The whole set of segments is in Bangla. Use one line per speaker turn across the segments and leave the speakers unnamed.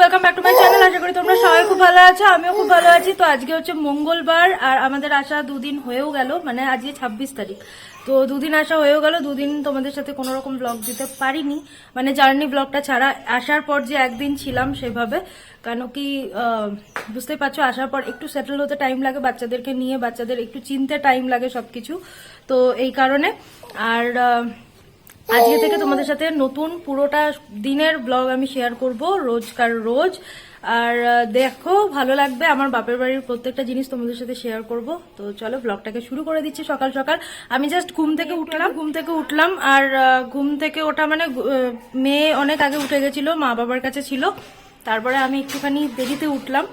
Welcome back to my channel আশা করি তোমরা সবাই খুব ভালো আছো আমিও খুব ভালো আছি। তো আজকে হচ্ছে মঙ্গলবার আর আমাদের আসা দুদিন হয়েও গেল মানে আজকে ছাব্বিশ তারিখ। তো দুদিন আসা হয়েও গেল দুদিন তোমাদের সাথে কোনো রকম ব্লগ দিতে পারিনি। মানে জার্নি ব্লগটা ছাড়া আসার পর যে একদিন ছিলাম সেভাবে কেন কি আহ, বুঝতেই পারছ আসার পর একটু সেটেল হতে টাইম লাগে বাচ্চাদেরকে নিয়ে বাচ্চাদের একটু চিনতে টাইম লাগে সবকিছু। তো এই কারণে আর আজকে থেকে তোমাদের সাথে নতুন পুরোটা দিনের ব্লগ আমি শেয়ার করব রোজকার রোজ। আর দেখো ভালো লাগবে আমার বাপের বাড়ির প্রত্যেকটা জিনিস তোমাদের সাথে শেয়ার করব। তো চলো ব্লগটাকে শুরু করে দিচ্ছি সকাল সকাল। আমি জাস্ট ঘুম থেকে উঠলাম। ঘুম থেকে উঠলাম আর ঘুম থেকে ওঠা মানে মেয়ে অনেক আগে উঠে গেছিল মা বাবার কাছে ছিল। তারপরে আমি একটুখানি দেরিতে উঠলাম।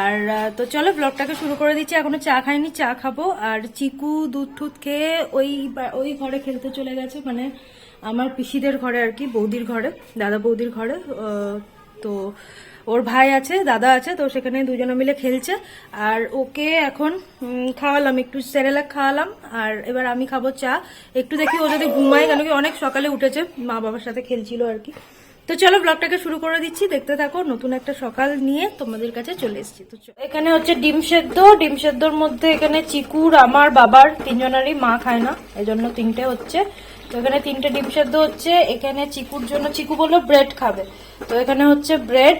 আর তো চলো ব্লগটাকে শুরু করে দিচ্ছি। এখনও চা খাইনি চা খাব। আর চিকু দুধ টুধ খেয়ে ওই ওই ঘরে খেলতে চলে গেছে। মানে আমার পিসিদের ঘরে আর কি, বৌদির ঘরে, দাদা বৌদির ঘরে তো ওর ভাই আছে, দাদা আছে, তো সেখানে দুজনে মিলে খেলছে। আর ওকে এখন খাওয়ালাম, একটু সেরেলাক খাওয়ালাম, আর এবার আমি খাব চা। একটু দেখি ও যদি ঘুমায়, কেন কি অনেক সকালে উঠেছে, মা বাবার সাথে খেলছিল আর কি। তো চলো ব্লগটাকে শুরু করে দিচ্ছি। দেখতে থাকো, নতুন একটা সকাল নিয়ে তোমাদের কাছে চলে এসেছি। তো। এখানে হচ্ছে ডিম সেদ্ধ। ডিম সেদ্ধর মধ্যে এখানে চিকুর আমার বাবার তিনজনেরই মা খায় না, এজন্য তিনটে হচ্ছে। তো এখানে তিনটে ডিম সেদ্ধ হচ্ছে। এখানে চিকুর জন্য, চিকু বলল ব্রেড খাবে। তো এখানে হচ্ছে ব্রেড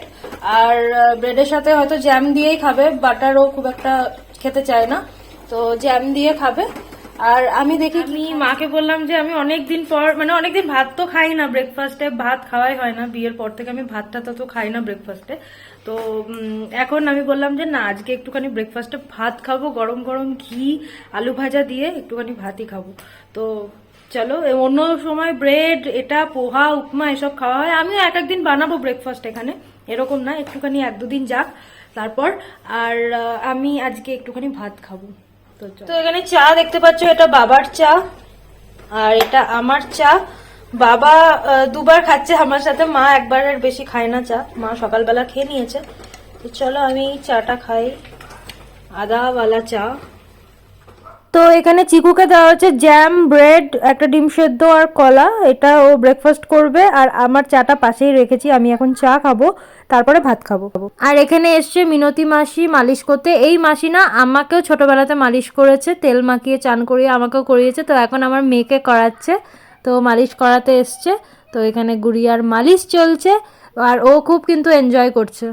আর ব্রেডের সাথে হয়তো জ্যাম দিয়েই খাবে। বাটারও খুব একটা খেতে চায় না। তো জ্যাম দিয়ে খাবে। আর আমি দেখি কি মাকে বললাম যে আমি অনেক দিন পর মানে অনেকদিন ভাত তো খাই না ব্রেকফাস্টে ভাত খাওয়াই হয় না, বিয়ের পর থেকে আমি ভাতটা তত খাই না ব্রেকফাস্টে তো এখন আমি বললাম যে না, আজকে একটুখানি ব্রেকফাস্টে ভাত খাব, গরম গরম ঘি, আলু ভাজা দিয়ে একটুখানি ভাতই খাব। তো চলো অন্য সময় ব্রেড এটা, পোহা, উপমা এসব খাওয়া হয়। আমিও এক একদিন বানাবো ব্রেকফাস্ট এখানে, এরকম না, একটুখানি এক দুদিন যাক, তারপর, আর আমি আজকে একটুখানি ভাত খাব। তো এখানে চা দেখতে পাচ্ছ, এটা বাবার চা, আর এটা আমার চা। বাবা দুবার খাচ্ছে আমার সাথে, মা একবারের বেশি খায় না চা, মা সকালবেলা খেয়ে নিয়েছে। তো চলো আমি চাটা খাই, আদাওয়ালা চা। তো এখানে চিকুকে দেওয়া হচ্ছে জ্যাম ব্রেড একটা ডিম সেদ্ধ আর কলা। এটা ও ব্রেকফাস্ট করবে। আর আমার চাটা পাশেই রেখেছি। আমি এখন চা খাব, তারপরে ভাত খাব। আর এখানে এসছে মিনতি মাসি মালিশ করতে। এই মাসি না আমাকেও ছোটবেলাতে মালিশ করেছে। তেল মাখিয়ে, চান করিয়ে আমাকেও করিয়েছে। তো এখন আমার মেয়েকে করাচ্ছে। তো মালিশ করাতে এসছে। তো এখানে গুড়িয়ার মালিশ চলছে। আর ও খুব কিন্তু এনজয় করছে।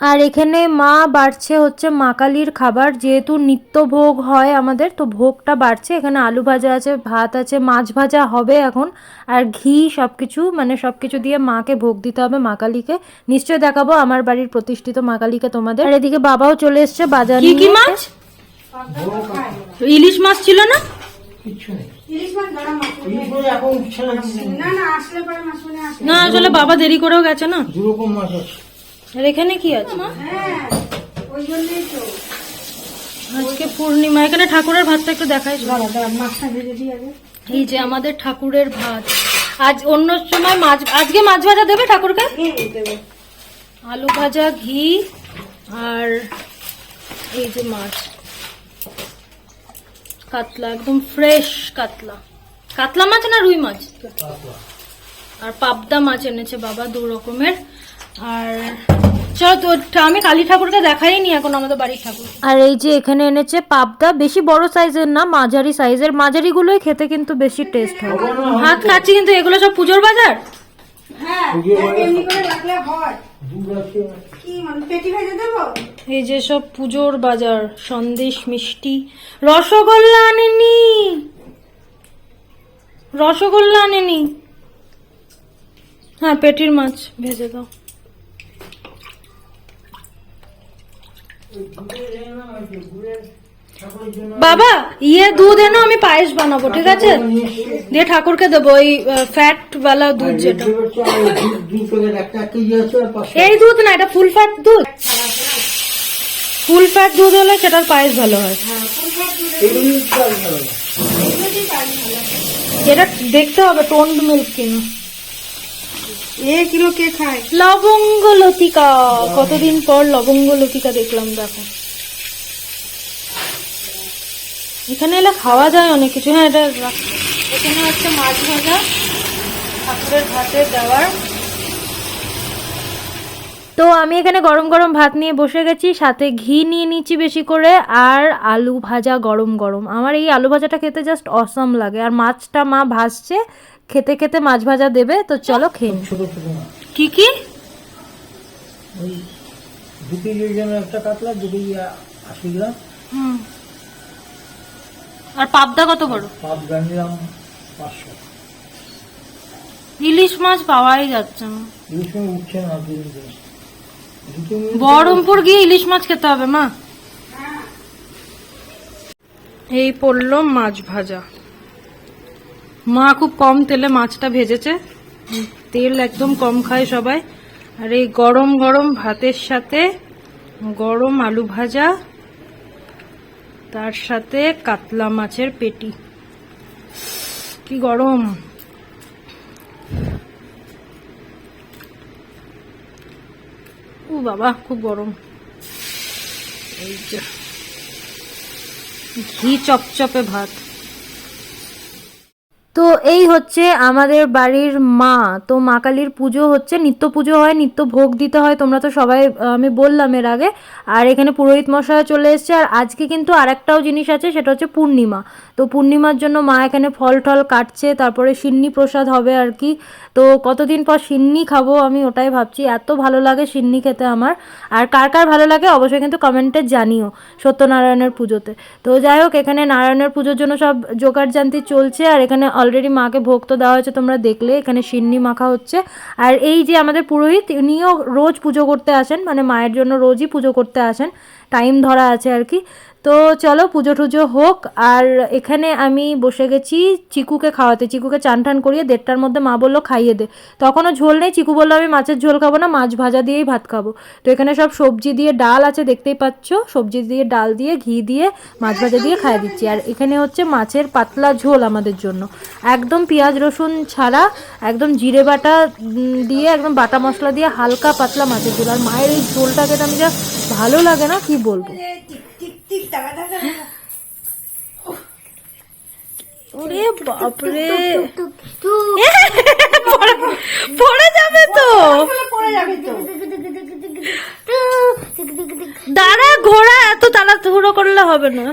আর এখানে মা বাড়ছে হচ্ছে মা কালীর খাবার। যেহেতু নিত্য ভোগ হয় আমাদের তো ভোগটা বাড়ছে। এখানে আলু ভাজা আছে ভাত আছে মাছ ভাজা হবে এখন। আর ঘি সব কিছু মানে সব কিছু দিয়ে মাকে ভোগ দিতে হবে মা কালীকে। নিশ্চয় দেখাবো আমার বাড়ির প্রতিষ্ঠিত মা কালীকে তোমাদের। আর এদিকে বাবাও চলে এসছে বাজার কি কি মাছ? ইলিশ মাছ ছিল না? না আসলে বাবা দেরি করেও গেছে না?
দু রকম মাছ আছে।
আর এখানে কি আছে? আজকে পূর্ণিমা এখানে ঠাকুরের ভাতটা একটু দেখাই এই যে আমাদের ঠাকুরের ভাত। আজ অন্য সময় মাছ আজকে মাছ ভাজা দেবে ঠাকুরকে? আলু ভাজা ঘি আর এই যে মাছ। কাতলা একদম ফ্রেশ কাতলা। কাতলা মাছ না রুই মাছ? আর পাবদা মাছ এনেছে বাবা দু রকমের। আর চলো তো আমি কালী ঠাকুরকে দেখাইনি এখন আমাদের বাড়ির ঠাকুর। আর এই যে এখানে এনেছে পাবদা বেশি বড় সাইজের না মাঝারি সাইজের। মাঝারি গুলোই খেতে কিন্তু বেশি টেস্ট হয়। ভাত খাচ্ছি কিন্তু এগুলো সব পুজোর বাজার?
দুধ আছে
এই যে সব পুজোর বাজার সন্দেশ মিষ্টি রসগোল্লা আনেনি। রসগোল্লা আনেনি। হ্যাঁ পেটির মাছ ভেজে দাও। বাবা ইয়ে দুধ এনো আমি পায়েস বানাবো ঠিক আছে? দিয়ে ঠাকুরকে দেবো ওই ফ্যাট বালা দুধ যেটা।
আর পাঁচশো
এই দুধ না এটা ফুল ফ্যাট দুধ। ফুল ফ্যাট দুধ হলে সেটার পায়েস ভালো হয়।
না।
এটা দেখতে হবে টোন্ড মিল্ক কিনা।
এ কিলো কে খায়?
লবঙ্গ লতিকা। কতদিন পর লবঙ্গ লতিকা দেখলাম, দেখো। এখানে এলে খাওয়া যায় অনেক কিছু। হ্যাঁ এটা এখানে হচ্ছে মাছ ভাজা, ঠাকুরের ভাতে দেওয়ার। তো আমি এখানে গরম গরম ভাত নিয়ে বসে গেছি, সাথে ঘি নিয়ে নিচ্ছি বেশি করে, আর আলু ভাজা গরম গরম। আমার এই আলু ভাজাটা খেতে জাস্ট অসম লাগে। আর মাছটা মা ভাজছে খেতে খেতে মাছ ভাজা দেবে তো চলো খেয়ে কি কি?
দু কেজি ওজনের একটা কাতলা দু কেজি আশি গ্রাম।
আর পাবদা কত বড়?
গ্রাম নিলাম পাঁচশো।
ইলিশ মাছ পাওয়াই যাচ্ছে না।
উঠছে
বহরমপুর গিয়ে ইলিশ মাছ খেতে হবে মা? এই পড়ল মাছ ভাজা। মা খুব কম তেলে মাছটা ভেজেছে। তেল একদম কম খায় সবাই। আর এই গরম গরম ভাতের সাথে গরম আলু ভাজা, তার সাথে কাতলা মাছের পেটি। কি গরম! ও বাবা, খুব গরম। এই ঘি চপচপে ভাত। এই হচ্ছে আমাদের বাড়ির মা। তো মা কালীর পুজো হচ্ছে, নিত্য পুজো হয়, নিত্য ভোগ দিতে হয়। তোমরা তো সবাই, আমি বললাম এর আগে। আর এখানে পুরোহিত মশাই চলে এসছে। আর আজকে কিন্তু আরেকটাও জিনিস আছে, সেটা হচ্ছে পূর্ণিমা। তো পূর্ণিমার জন্য মা এখানে ফল টল কাটছে, তারপরে সিন্নি প্রসাদ হবে আর কি। তো কতদিন পর সিন্নি খাব আমি ওটাই ভাবছি। এত ভালো লাগে সিন্নি খেতে আমার। আর কার কার ভালো লাগে অবশ্যই কিন্তু কমেন্টে জানিও সত্যনারায়ণের পুজোতে। তো যাই হোক, এখানে নারায়ণের পুজোর জন্য সব জোগাড় জান্তি চলছে। আর এখানে অলরেডি মাকে ভোগ তো দেওয়া হয়েছে, তোমরা দেখলে, এখানে সিন্নি মাখা হচ্ছে। আর এই যে আমাদের পুরোহিত উনিও রোজ পুজো করতে আসেন মানে মায়ের জন্য রোজই পুজো করতে আসেন টাইম ধরা আছে আর কি। তো চলো পুজো টুজো হোক, আর এখানে আমি বসে গেছি চিকুকে খাওয়াতে। চিকুকে চান টান করিয়ে দেড়টার মধ্যে মা বলল খাইয়ে দে। তখনও ঝোল নেই, চিকু বলল আমি মাছের ঝোল খাব না, মাছ ভাজা দিয়েই ভাত খাব। তো এখানে সব সবজি দিয়ে ডাল আছে দেখতেই পাচ্ছ, সবজি দিয়ে ডাল দিয়ে ঘি দিয়ে মাছ ভাজা দিয়ে খাইয়ে দিচ্ছি। আর এখানে হচ্ছে মাছের পাতলা ঝোল আমাদের জন্য। একদম পেঁয়াজ রসুন ছাড়া, একদম জিরে বাটা দিয়ে একদম বাটা মশলা দিয়ে হালকা পাতলা মাছের ঝোল। আর মায়ের এই ঝোলটা খেতে আমি যা ভালো লাগে না, কি বলব? ওরে বাপরে পড়ে- যাবে তো
পড়ে যাবে তো
দাঁড়া ঘোড়া এত তাড়াহুড়ো করলে হবে না।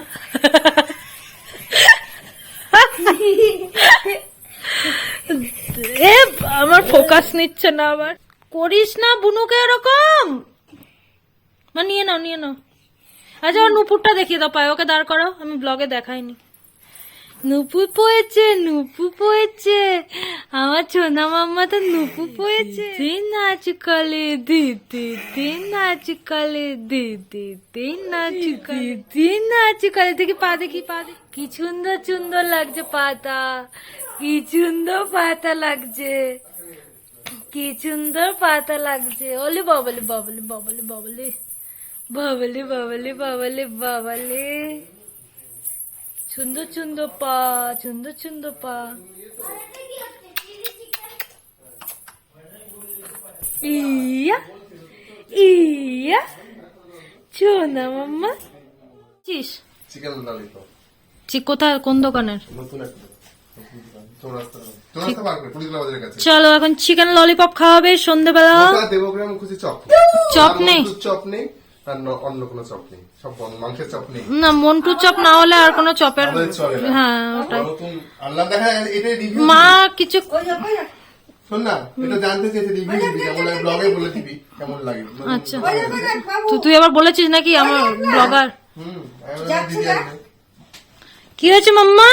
এ আমার ফোকাস নিচ্ছে না আবার। করিস না বুনুকে এরকম। মা নিয়ে নাও নিয়ে নাও। আচ্ছা ওর নুপুরটা দেখিয়ে দাও পায়ে ওকে দাঁড় করো আমি ব্লগে দেখাইনি। নুপু পয়েছে নুপু পয়েছে আমার ছোনা মাম্মা তো নুপু পয়েছে দিন নাচ কালে দিদি দিন নাচ কালে দিদি দিন নাচ কালে দিন নাচ কালে দেখি পা দেখি পা দেখি। কি সুন্দর সুন্দর লাগছে পাতা কি সুন্দর পাতা লাগছে। কি সুন্দর পাতা লাগছে। ওলে বাবলে বাবলে বাবলে বাবলে। বাবলে বাবলে বাবলে বাবলে সুন্দর সুন্দর পা সুন্দর সুন্দর পা ইয়া ইয়া চোনা মাম্মা চিস
চিকেন ললিপপ
কোথায় কোন দোকানের চলো এখন চিকেন ললিপপ খাওয়াবে সন্ধ্যেবেলা
চপ
নেই?
চপ নেই আর অন্য কোনো চপ নেই। সব মাংসের চপ নেই।
না মন্টু চপ না হলে আর কোনো চপের হ্যাঁ ওটাই।
আল্লাহ দেখা এটা রিভিউ
মা কিছু
শোন না এটা জানতে চেয়েছে রিভিউ দিবি। যেমন ব্লগে বলে দিবি কেমন লাগে।
আচ্ছা। তো তুই আবার বলেছিস নাকি আমার ব্লগার
হুম।
কি হয়েছে মাম্মা?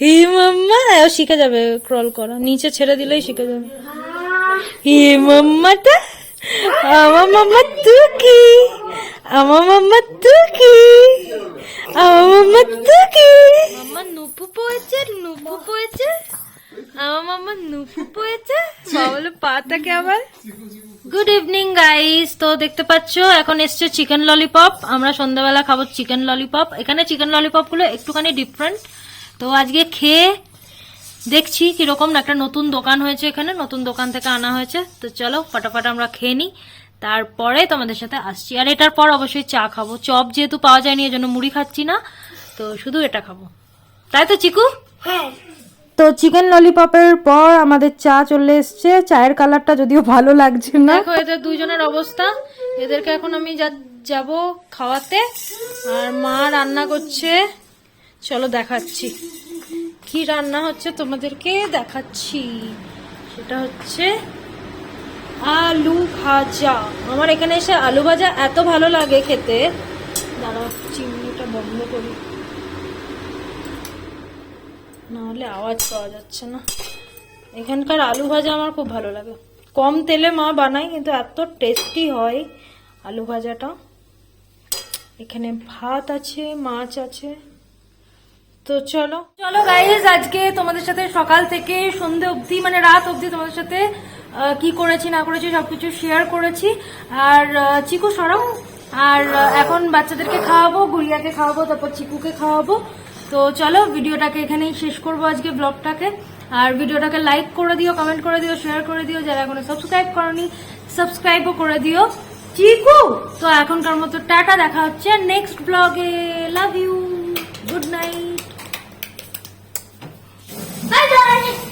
হে মাম্মা শিখে যাবে ক্রল করা। নিচে ছেড়ে দিলেই শিখে যাবে। হে মাম্মাটা। আমার মাম্মা তুই কি আমার মাম্মা তুই কি আমার মাম্মা তুই কি মাম্মা নুপু পয়েছে নুপু পয়েছে আমার মাম্মা নুপু পয়েছে বাবলে পাতাকে আবার গুড ইভিনিং গাইস তো দেখতে পাচ্ছ এখন এসছে চিকেন ললিপপ আমরা সন্ধ্যাবেলা খাব চিকেন ললিপপ এখানে চিকেন ললিপপগুলো একটুখানি ডিফারেন্ট তো আজকে খেয়ে দেখছি কীরকম একটা নতুন দোকান হয়েছে এখানে নতুন দোকান থেকে আনা হয়েছে। তো চলো ফটাফট আমরা খেয়ে নিই। তারপরে তোমাদের সাথে আসছি। আর এটার পর অবশ্যই চা খাব। চপ যেহেতু পাওয়া যায়নি এজন্য মুড়ি খাচ্ছি না। তো শুধু এটা খাব। তাই তো চিকু?
হ্যাঁ।
তো চিকেন ললিপপের পর আমাদের চা চলে এসছে। চায়ের কালারটা যদিও ভালো লাগছে না। দেখো এদের দুইজনের অবস্থা। এদেরকে এখন আমি যাব খাওয়াতে। আর মা রান্না করছে। চলো দেখাচ্ছি। কি রান্না হচ্ছে তোমাদেরকে দেখাচ্ছি। সেটা হচ্ছে আলু ভাজা। আমার এখানে এসে আলু ভাজা এত ভালো লাগে খেতে। দাঁড়াও, চিমনিটা বন্ধ করি। নাহলে আওয়াজ পাওয়া যাচ্ছে না। এখানকার আলু ভাজা আমার খুব ভালো লাগে। কম তেলে মা বানায়, কিন্তু এত টেস্টি হয় আলু ভাজাটা। এখানে ভাত আছে, মাছ আছে। তো চলো। চলো গাইজ আজকে তোমাদের সাথে সকাল থেকে সন্ধে অবধি মানে রাত অবধি তোমাদের সাথে কি করেছি, না করেছি সবকিছু শেয়ার করেছি। আর চিকু সরম আর এখন বাচ্চাদেরকে খাওয়াবো, গুড়িয়াকে খাওয়াবো, তারপর চিকুকে খাওয়াবো। তো চলো, ভিডিওটাকে এখানেই শেষ করব আজকে ব্লগটাকে আর ভিডিওটাকে লাইক করে দিও কমেন্ট করে দিও শেয়ার করে দিও, যারা এখনও সাবস্ক্রাইব করনি সাবস্ক্রাইবও করে দিও। চিকু, তো এখনকার মতো টাটা, দেখা হচ্ছে নেক্সট ব্লগে লাভ ইউ Bye.